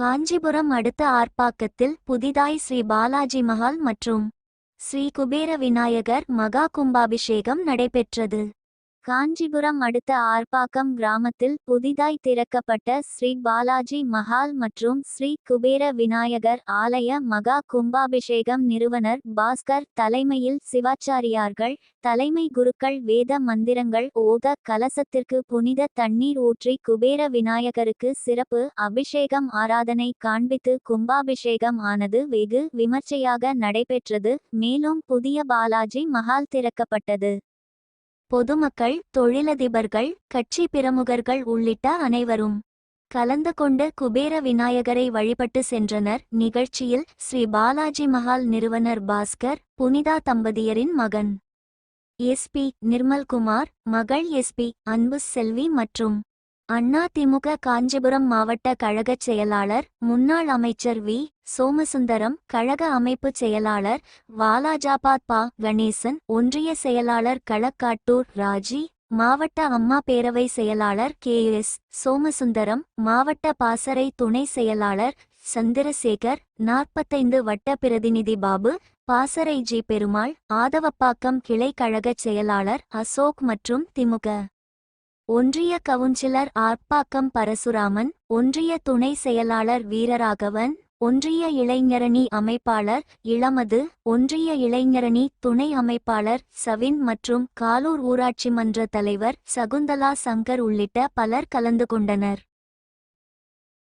காஞ்சிபுரம் அடுத்த ஆர்ப்பாக்கத்தில் புதிதாய் ஸ்ரீ பாலாஜி மஹால் மற்றும் ஸ்ரீ குபேர விநாயகர் மகா கும்பாபிஷேகம் நடைபெற்றது. காஞ்சிபுரம் அடுத்த ஆர்ப்பாக்கம் கிராமத்தில் புதிதாய் திறக்கப்பட்ட ஸ்ரீ பாலாஜி மஹால் மற்றும் ஸ்ரீ குபேர விநாயகர் ஆலய மகா கும்பாபிஷேகம் நிறுவனர் பாஸ்கர் தலைமையில் சிவாச்சாரியார்கள் தலைமை குருக்கள் வேத மந்திரங்கள் ஓத கலசத்திற்கு புனித தண்ணீர் ஊற்றி குபேர விநாயகருக்கு சிறப்பு அபிஷேகம் ஆராதனை காண்பித்து கும்பாபிஷேகம் ஆனது வெகு விமர்சையாக நடைபெற்றது. மேலும் புதிய பாலாஜி மஹால் திறக்கப்பட்டது. பொதுமக்கள் தொழிலதிபர்கள் கட்சி பிரமுகர்கள் உள்ளிட்ட அனைவரும் கலந்து கொண்டு குபேர விநாயகரை வழிபட்டு சென்றனர். நிகழ்ச்சியில் ஸ்ரீ பாலாஜி மஹால் நிறுவனர் பாஸ்கர் புனிதா தம்பதியரின் மகன் எஸ்பி நிர்மல்குமார் மகள் எஸ்பி அன்பு செல்வி மற்றும் அண்ணா திமுக காஞ்சிபுரம் மாவட்ட கழகச் செயலாளர் முன்னாள் அமைச்சர் வி. சோமசுந்தரம் கழக அமைப்புச் செயலாளர் வாலாஜாபாத் பா கணேசன் ஒன்றிய செயலாளர் களக்காட்டூர் ராஜி மாவட்ட அம்மா பேரவை செயலாளர் கே. எஸ். சோமசுந்தரம் மாவட்ட பாசறை துணை செயலாளர் சந்திரசேகர் நாற்பத்தைந்து வட்ட பிரதிநிதி பாபு பாசறை ஜி. பெருமாள் ஆதவப்பாக்கம் கிளை கழகச் செயலாளர் அசோக் மற்றும் திமுக. ஒன்றிய கவுன்சிலர் ஆர்ப்பாக்கம் பரசுராமன் ஒன்றிய துணை செயலாளர் வீரராகவன் ஒன்றிய இளைஞரணி அமைப்பாளர் இளமது ஒன்றிய இளைஞரணி துணை அமைப்பாளர் சவின் மற்றும் காலூர் ஊராட்சி மன்ற தலைவர் சகுந்தலா சங்கர் உள்ளிட்ட பலர் கலந்து கொண்டனர்.